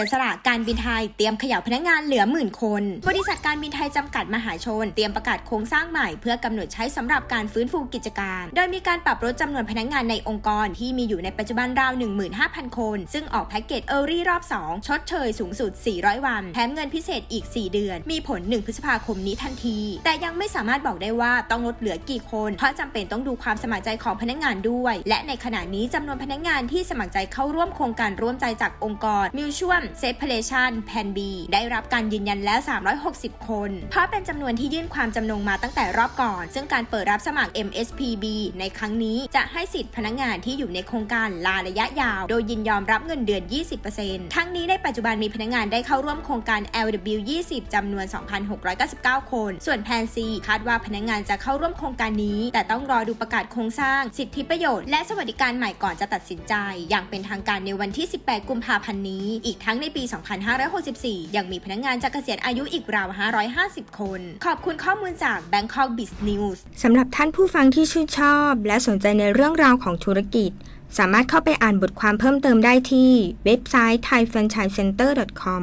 สียสละการบินไทยเตรียมขยับพนักงานเหลือหมื่นคน บริษัทการบินไทยจำกัดมหาชน เตรียมประกาศโครงสร้างใหม่เพื่อกำหนดใช้สำหรับการฟื้นฟูกิจการ โดยมีการปรับลดจำนวนพนักงานในองค์กรที่มีอยู่ในปัจจุบันราว 15,000 คน ซึ่งออกแพ็กเกจเออรี่รอบ 2 ชดเชยสูงสุด 400 วัน แถมเงินพิเศษอีก 4 เดือน มีผล 1 พฤษภาคมนี้ทันที แต่ยังไม่สามารถบอกได้ว่าต้องลดเหลือกี่คน เพราะจำเป็นต้องดูความสมัครใจของพนักงานด้วย และในขณะนี้จำนวนพนักงานที่สมัครใจเข้าร่วมโครงการร่วมใจจากองค์กรมิวชวม Mutual Separation แ a n B ได้รับการยืนยันแล้ว 360 คน เพราะเป็นจำนวนที่ยื่นความจำนงมาตั้งแต่รอบก่อน ซึ่งการเปิดรับสมัคร MSPB ในครั้งนี้จะให้สิทธิพนักงานที่อยู่ในโครงการลาระยะยาว โดยยินยอมรับเงินเดือน 20%ทั้งนี้ในปัจจุบันมีพนักงานได้เข้าร่วมโครงการ LW 20 จำนวน 2,699 คน ส่วนแพนซีคาดว่าพนักงานจะเข้าร่วมโครงการนี้ แต่ต้องรอดูประกาศโครงสร้าง สิทธิประโยชน์และสวัสดิการใหม่ก่อนจะตัดสินใจ อย่างเป็นทางการในวันที่ 18 กุมภาพันธ์นี้อีกทั้งในปี 2564 ยังมีพนักงานจากเกษียณอายุอีกราว 550 คน ขอบคุณข้อมูลจาก Bangkok Biz News สำหรับท่านผู้ฟังที่ชื่นชอบ และสนใจในเรื่องราวของธุรกิจ สามารถเข้าไปอ่านบทความเพิ่มเติมได้ที่เว็บไซต์ thaifranchisecenter.com